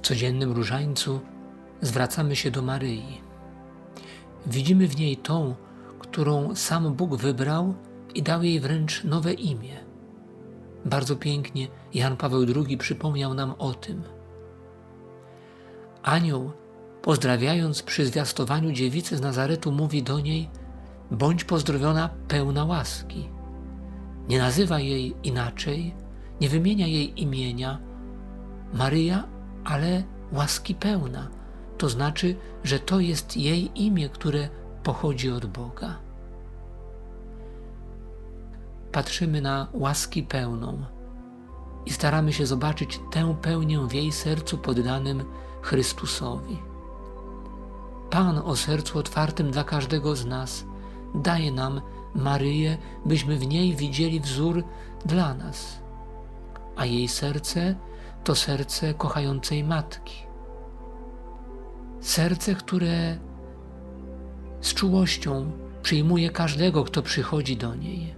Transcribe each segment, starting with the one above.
codziennym różańcu zwracamy się do Maryi. Widzimy w niej tą, którą sam Bóg wybrał i dał jej wręcz nowe imię. Bardzo pięknie Jan Paweł II przypomniał nam o tym. Anioł, pozdrawiając przy zwiastowaniu dziewicy z Nazaretu, mówi do niej: Bądź pozdrowiona, pełna łaski. Nie nazywa jej inaczej, nie wymienia jej imienia Maryja, ale łaski pełna. To znaczy, że to jest jej imię, które pochodzi od Boga. Patrzymy na łaski pełną i staramy się zobaczyć tę pełnię w jej sercu poddanym Chrystusowi. Pan o sercu otwartym dla każdego z nas daje nam Maryję, byśmy w niej widzieli wzór dla nas, a jej serce to serce kochającej matki. Serce, które z czułością przyjmuje każdego, kto przychodzi do niej.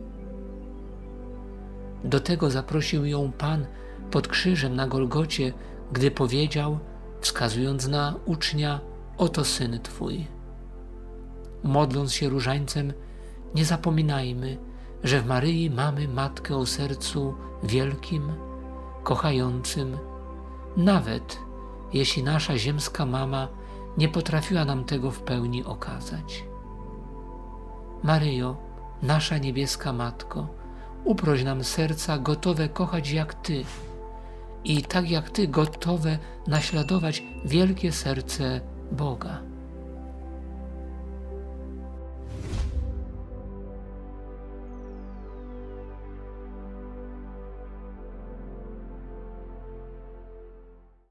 Do tego zaprosił ją Pan pod krzyżem na Golgocie, gdy powiedział, wskazując na ucznia, oto syn Twój. Modląc się różańcem, nie zapominajmy, że w Maryi mamy Matkę o sercu wielkim, kochającym, nawet jeśli nasza ziemska mama nie potrafiła nam tego w pełni okazać. Maryjo, nasza niebieska Matko, uproś nam serca gotowe kochać jak Ty i tak jak Ty gotowe naśladować wielkie serce Boga.